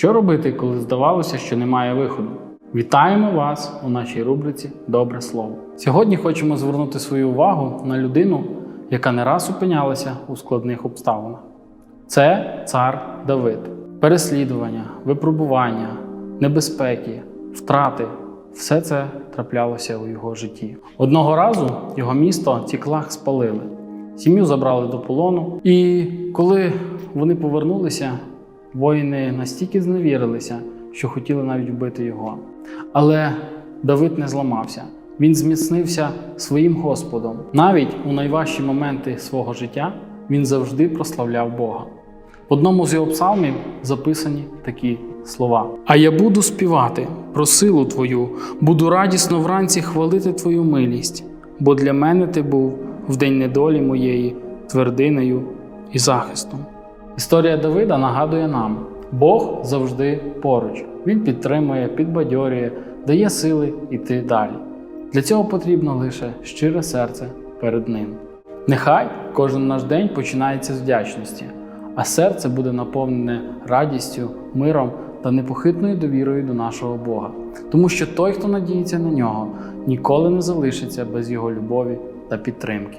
Що робити, коли здавалося, що немає виходу? Вітаємо вас у нашій рубриці Добре слово. Сьогодні хочемо звернути свою увагу на людину, яка не раз опинялася у складних обставинах. Це цар Давид. Переслідування, випробування, небезпеки, втрати все це траплялося у його житті. Одного разу його місто Ціклах спалили. Сім'ю забрали до полону, і коли вони повернулися, воїни настільки зневірилися, що хотіли навіть вбити його. Але Давид не зламався. Він зміцнився своїм Господом. Навіть у найважчі моменти свого життя він завжди прославляв Бога. В одному з його псалмів записані такі слова: А я буду співати про силу Твою, буду радісно вранці хвалити Твою милість, бо для мене ти був в день недолі моєї твердиною і захистом. Історія Давида нагадує нам: Бог завжди поруч. Він підтримує, підбадьорює, дає сили йти далі. Для цього потрібно лише щире серце перед ним. Нехай кожен наш день починається з вдячності, а серце буде наповнене радістю, миром та непохитною довірою до нашого Бога. Тому що той, хто надіється на нього, ніколи не залишиться без його любові та підтримки.